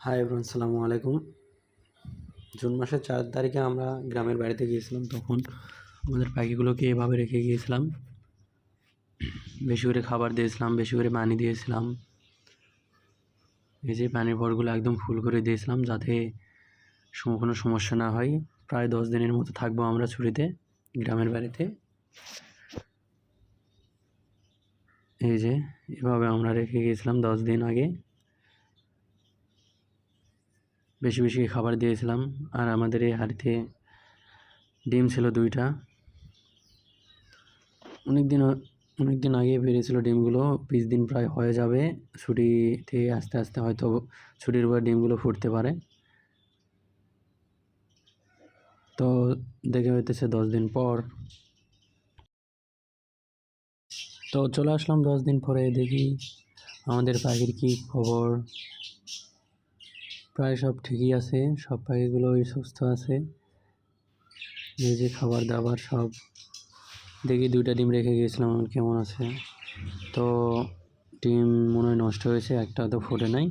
Hi everyone, আসসালামু আলাইকুম। June মাসের চার তারিখে আমরা গ্রামের বাড়িতে গিয়েছিলাম, তখন আমাদের পাখিগুলোকে এভাবে রেখে গিয়েছিলাম। বেশি করে খাবার দিয়েছিলাম, বেশি করে পানি দিয়েছিলাম। এই যে পানির ভরগুলো একদম ফুল করে দিয়েছিলাম যাতে কোনো সমস্যা না হয়। প্রায় দশ দিনের মতো থাকব আমরা ছুটিতে গ্রামের বাড়িতে। এই যে এভাবে আমরা রেখে গিয়েছিলাম দশ দিন আগে। বেশি বেশি খাবার দিয়েছিলাম। আর আমাদের এই হাঁড়িতে ডিম ছিল দুইটা। অনেক দিন অনেক দিন আগে বেরিয়েছিল ডিমগুলো বিশ দিন প্রায় হয়ে যাবে। ছুটিতে আস্তে আস্তে হয়তো ছুটির পর ডিমগুলো ফুটতে পারে। তো দেখে হইতেছে দশ দিন পর। তো চলে আসলাম দশ দিন পরে, দেখি আমাদের পাখির কী খবর। প্রায় সব ঠিকই আছে, সব পাখিগুলোই সুস্থ আছে। যে খাবার দাবার সব। দেখি দুইটা ডিম রেখে গিয়েছিলাম কেমন আছে। তো ডিম মনে হয় নষ্ট হয়েছে, একটা তো ফোটে নাই।